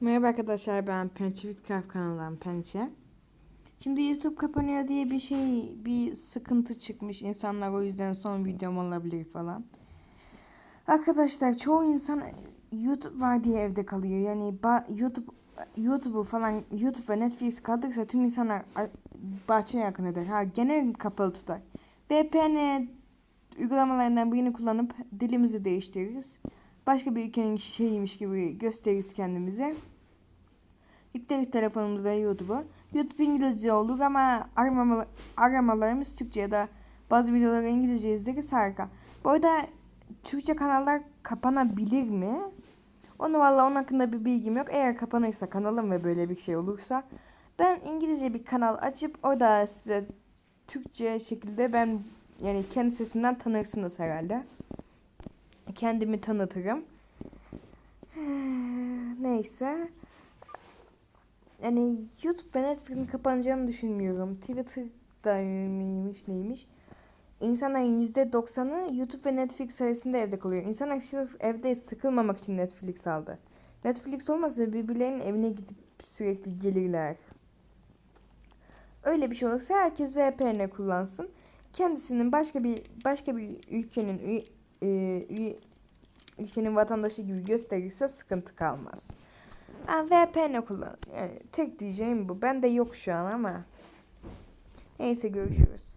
Merhaba arkadaşlar ben Pençe Witcraft kanalından Pençe. Şimdi YouTube kapanıyor diye bir şey bir sıkıntı çıkmış. İnsanlar o yüzden son videom olabilir falan. Arkadaşlar çoğu insan YouTube var diye evde kalıyor. Yani YouTube YouTube'u falan YouTube ve Netflix kaldırırsa tüm insanlar bahçeye yakın eder. Ha gene kapalı tutar. VPN uygulamalarından birini kullanıp dilimizi değiştiririz. Başka bir ülkenin şeyiymiş gibi gösteririz kendimize. Yükleriz telefonumuza YouTube'u. YouTube İngilizce olur ama aramalar, aramalarımız Türkçe ya da bazı videoları İngilizce izleriz harika. Bu arada Türkçe kanallar kapanabilir mi? Onu valla onun hakkında bir bilgim yok. Eğer kapanırsa kanalım ve böyle bir şey olursa ben İngilizce bir kanal açıp orada size Türkçe şekilde ben yani kendi sesimden tanırsınız herhalde. Kendimi tanıtırım. Neyse. Yani YouTube ve Netflix'in kapanacağını düşünmüyorum. Twitter'da mıymış neymiş. İnsanların %90'ı YouTube ve Netflix sayesinde evde kalıyor. İnsanlar sırf evde sıkılmamak için Netflix aldı. Netflix olmasa birbirlerinin evine gidip sürekli gelirler. Öyle bir şey olursa herkes VPN kullansın. Kendisinin başka bir başka bir ülkenin üye- e, üye- ülkenin vatandaşı gibi gösterirse sıkıntı kalmaz. Ha, VPN kullan. Yani tek diyeceğim bu. Bende yok şu an ama. Neyse görüşürüz.